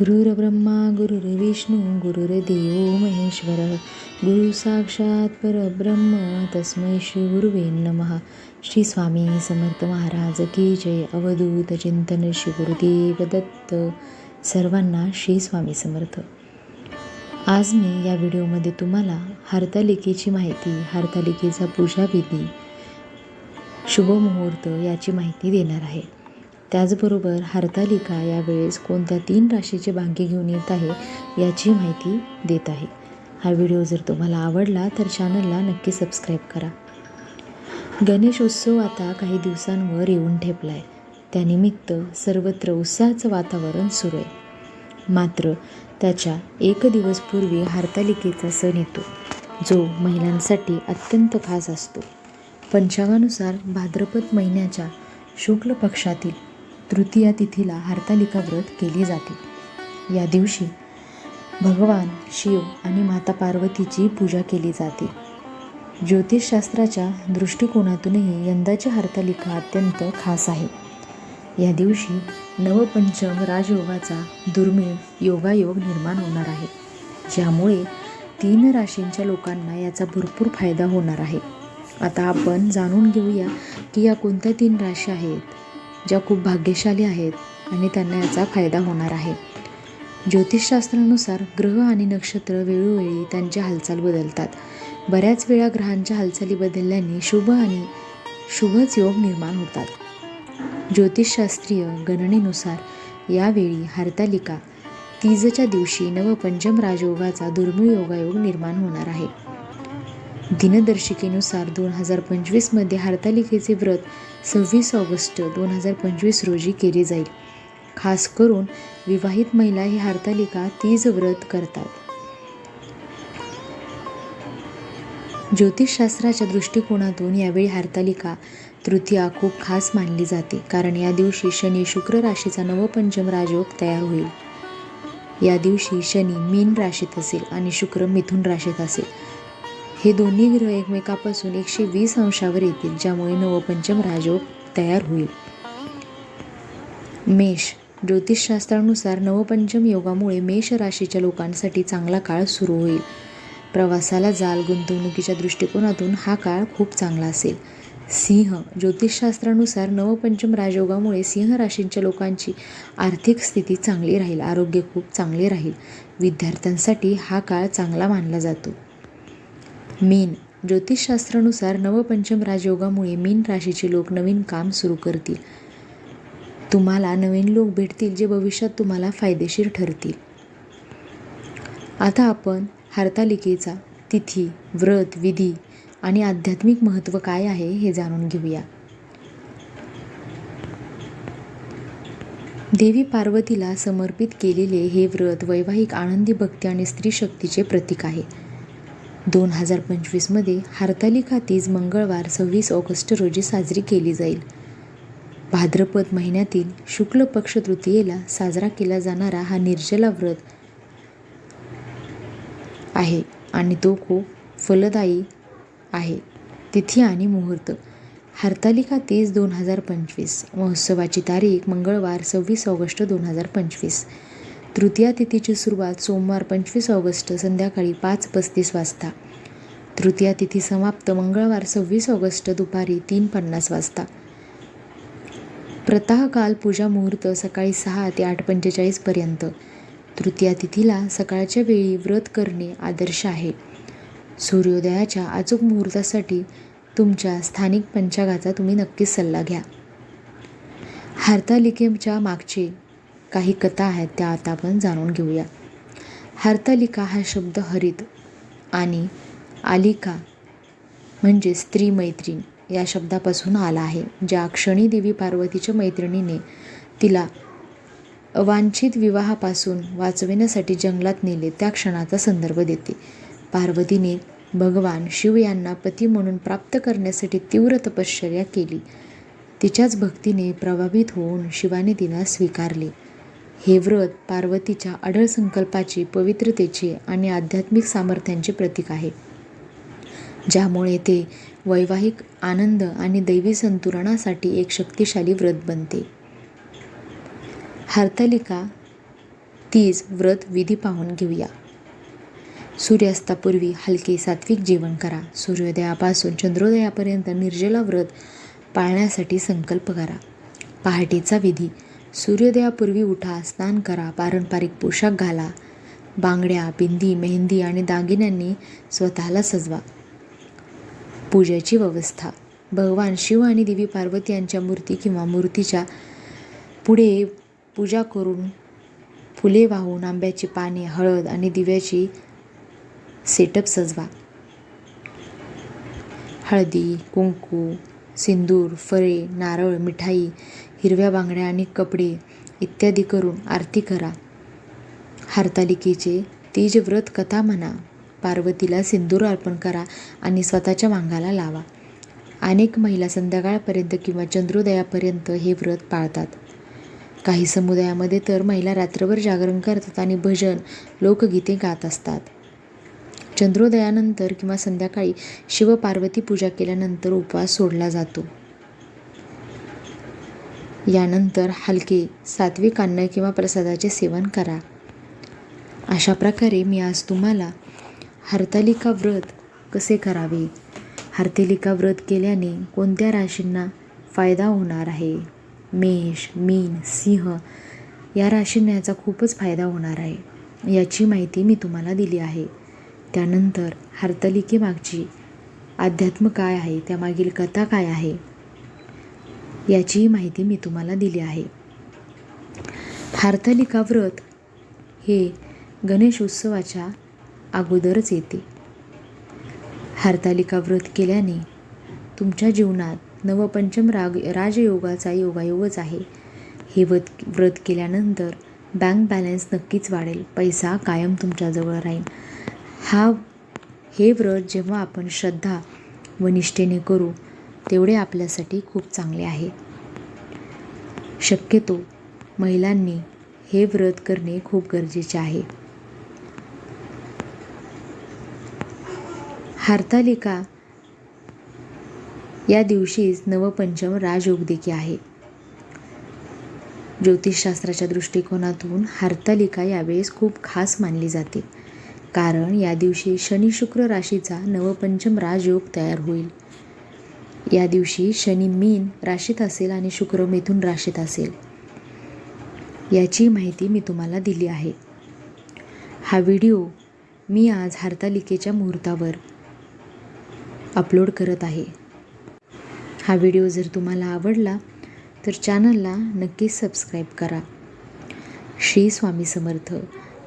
गुरुर्ब्रह्मा गुरुर्विष्णू गुरुर्देव महेश्वर। गुरु साक्षात परब्रह्म तस्मै श्री गुरुवे नमः। श्री स्वामी समर्थ महाराज की जय। अवधूत चिंतन श्री गुरुदेव दत्त सर्वांना श्री स्वामी समर्थ। आज मी या व्हिडिओमध्ये तुम्हाला हरतालिकेची माहिती हरतालिकेचा पूजाविधी शुभमुहूर्त याची माहिती देणार आहे. त्याचबरोबर हरतालिका यावेळेस कोणत्या तीन राशीचे भाग्य घेऊन येत आहे याची माहिती देत आहे. हा व्हिडिओ जर तुम्हाला आवडला तर चॅनलला नक्की सबस्क्राईब करा. गणेश उत्सव आता काही दिवसांवर येऊन ठेपला आहे त्यानिमित्त सर्वत्र उत्साहाचं वातावरण सुरू आहे. मात्र त्याच्या एक दिवस पूर्वी हरतालिकेचा सण येतो जो महिलांसाठी अत्यंत खास असतो. पंचांगानुसार भाद्रपद महिन्याच्या शुक्ल पक्षातील तृतीया तिथीला हरतालिका व्रत केले जाते. या दिवशी भगवान शिव आणि माता पार्वतीची पूजा केली जाते. ज्योतिषशास्त्राच्या दृष्टिकोनातूनही यंदाची हरतालिका अत्यंत खास आहे. या दिवशी नवपंचम राजयोगाचा दुर्मिळ योगायोग निर्माण होणार आहे. ज्यामुळे तीन राशींच्या लोकांना याचा भरपूर फायदा होणार आहे. आता आपण जाणून घेऊया की या कोणत्या तीन राशी आहेत. ज्या खूप भाग्यशाली आहेत आणि त्यांना याचा फायदा होणार आहे. ज्योतिषशास्त्रानुसार ग्रह आणि नक्षत्र वेळोवेळी त्यांच्या हालचाल बदलतात. बऱ्याच वेळा ग्रहांच्या हालचाली बदलल्याने शुभ आणि शुभच योग निर्माण होतात. ज्योतिषशास्त्रीय गणनेनुसार यावेळी हरतालिका तीजच्या दिवशी नवपंचम राजयोगाचा दुर्मिळ योगायोग निर्माण होणार आहे. दिनदर्शिकेनुसार दोन हजार पंचवीसमध्ये हरतालिकेचे व्रत सव्वीस ऑगस्ट दोन हजार पंचवीस रोजी केले जाईल. खास करून विवाहित महिला ही हरतालिका तीज व्रत करतात. ज्योतिषशास्त्राच्या दृष्टिकोनातून यावेळी हरतालिका तृतीया खूप खास मानली जाते कारण या दिवशी शनी शुक्र राशीचा नवपंचम राजयोग तयार होईल. या दिवशी शनी मीन राशीत असेल आणि शुक्र मिथुन राशीत असेल. हे दोन्ही ग्रह एकमेकापासून एकशे वीस अंशावर येतील ज्यामुळे नवपंचम राजयोग तयार होईल. मेष. ज्योतिषशास्त्रानुसार नवपंचम योगामुळे मेष राशीच्या लोकांसाठी चांगला काळ सुरू होईल. प्रवासाला जाल गुंतवणुकीच्या दृष्टिकोनातून हा काळ खूप चांगला असेल. सिंह. ज्योतिषशास्त्रानुसार नवपंचम राजयोगामुळे सिंह राशींच्या लोकांची आर्थिक स्थिती चांगली राहील आरोग्य खूप चांगले राहील. विद्यार्थ्यांसाठी हा काळ चांगला मानला जातो. मीन. ज्योतिषशास्त्रानुसार नवपंचम राजयोगामुळे मीन राशीचे लोक नवीन काम सुरू करतील. तुम्हाला नवीन लोक भेटतील जे भविष्यात तुम्हाला फायदेशीर ठरतील. आता आपण हरतालिकेचा तिथी व्रत विधी आणि आध्यात्मिक महत्त्व काय आहे हे जाणून घेऊया. देवी पार्वतीला समर्पित केलेले हे व्रत वैवाहिक आनंदी भक्ती आणि स्त्री शक्तीचे प्रतीक आहे. दोन हजार पंचवीसमध्ये हरतालिका तीज मंगळवार सव्वीस ऑगस्ट रोजी साजरी केली जाईल. भाद्रपद महिन्यातील शुक्ल पक्ष तृतीयेला साजरा केला जाणारा हा निर्जला व्रत आहे आणि तो खूप फलदायी आहे. तिथी आणि मुहूर्त. हरतालिका तीज दोन हजार पंचवीस. महोत्सवाची तारीख मंगळवार सव्वीस ऑगस्ट दोन हजार पंचवीस. तृतीया तिथीची सुरुवात सोमवार पंचवीस ऑगस्ट संध्याकाळी पाच पस्तीस वाजता. तृतीया तिथी समाप्त मंगळवार सव्वीस ऑगस्ट दुपारी तीन पन्नास वाजता. प्रताहकाल पूजा मुहूर्त सकाळी सहा ते आठ पंचेचाळीसपर्यंत तृतीया तिथीला सकाळच्या वेळी व्रत करणे आदर्श आहे. सूर्योदयाच्या अचूक मुहूर्तासाठी तुमच्या स्थानिक पंचागाचा तुम्ही नक्कीच सल्ला घ्या. हार्तालिकेच्या मागचे काही कथा आहेत त्या आता आपण जाणून घेऊया. हरतालिका हा शब्द हरित आणि आलिका म्हणजे स्त्री मैत्रीण या शब्दापासून आला आहे. ज्या क्षणी देवी पार्वतीच्या मैत्रिणीने तिला अवांछित विवाहापासून वाचविण्यासाठी जंगलात नेले त्या क्षणाचा संदर्भ देते. पार्वतीने भगवान शिव यांना पती म्हणून प्राप्त करण्यासाठी तीव्र तपश्चर्या केली. तिच्याच भक्तीने प्रभावित होऊन शिवाने तिला स्वीकारले. हे व्रत पार्वतीच्या अढळ संकल्पाची पवित्रतेचे आणि आध्यात्मिक सामर्थ्यांचे प्रतीक आहे. ज्यामुळे ते वैवाहिक आनंद आणि दैवी संतुलनासाठी एक शक्तिशाली व्रत बनते. हरतालिका तीज व्रत विधी पाहून घेऊया. सूर्यास्तापूर्वी हलके सात्विक जेवण करा. सूर्योदयापासून चंद्रोदयापर्यंत निर्जला व्रत पाळण्यासाठी संकल्प करा. पहाटेचा विधी सूर्योदयापूर्वी उठा स्नान करा पारंपरिक पोशाख घाला. बांगड्या बिंदी मेहंदी आणि दागिन्यांनी स्वतःला सजवा. पूजेची व्यवस्था. भगवान शिव आणि देवी पार्वती यांच्या मूर्ती किंवा मूर्तीच्या पुढे पूजा करून फुले वाहून आंब्याची पाने हळद आणि दिव्याची सेटअप सजवा. हळदी कुंकू सिंदूर फळे नारळ मिठाई हिरव्या बांगड्या आणि कपडे इत्यादी करून आरती करा. हरतालिकेचे तीज व्रत कथा म्हणा. पार्वतीला सिंदूर अर्पण करा आणि स्वतःच्या मांगाला लावा. अनेक महिला संध्याकाळपर्यंत किंवा चंद्रोदयापर्यंत हे व्रत पाळतात. काही समुदायामध्ये तर महिला रात्रभर जागरण करतात आणि भजन लोकगीते गात असतात. चंद्रोदयानंतर किंवा संध्याकाळी शिवपार्वती पूजा केल्यानंतर उपवास सोडला जातो. यानंतर हलके सात्विक अन्न किंवा प्रसादाचे सेवन करा. अशा प्रकारे मी आज तुम्हाला हरतालिका व्रत कसे करावे? हरतालिका व्रत केल्याने कोणत्या राशींना फायदा होणार आहे? मेष मीन सिंह या राशींना याचा खूपच फायदा होणार आहे याची माहिती मी तुम्हाला दिली आहे. त्यानंतर हरतालिकेमागची अध्यात्म काय आहे? त्यामागील कथा काय आहे? याचीही माहिती मी तुम्हाला दिली आहे. हरतालिका व्रत हे गणेश उत्सवाच्या अगोदरच येते. हरतालिका व्रत केल्याने तुमच्या जीवनात नवपंचम राग राजयोगाचा योगायोगच आहे. हे व्रत व्रत केल्यानंतर बँक बॅलन्स नक्कीच वाढेल. पैसा कायम तुमच्याजवळ राहील. हा हे व्रत जेव्हा आपण श्रद्धा व निष्ठेने करू तेवढे आपल्यासाठी खूप चांगले आहे. शक्यतो महिलांनी हे व्रत करणे खूप गरजेचे आहे. हार्तालिका या दिवशीच नवपंचम राजयोग देखील आहे. ज्योतिषशास्त्राच्या दृष्टिकोनातून हार्तालिका यावेळेस खूप खास मानली जाते. कारण या दिवशी शनी शुक्र राशीचा नवपंचम राजयोग तयार होईल. या दिवशी शनी मीन राशीत असेल आणि शुक्र मिथून राशीत असेल. याची माहिती मी तुम्हाला दिली आहे. हा व्हिडिओ मी आज हरतालिकेच्या मुहूर्तावर अपलोड करत आहे. हा व्हिडिओ जर तुम्हाला आवडला तर चॅनलला नक्कीच सबस्क्राईब करा. श्री स्वामी समर्थ.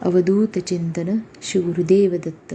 अवधूत चिंतन श्री गुरुदेव दत्त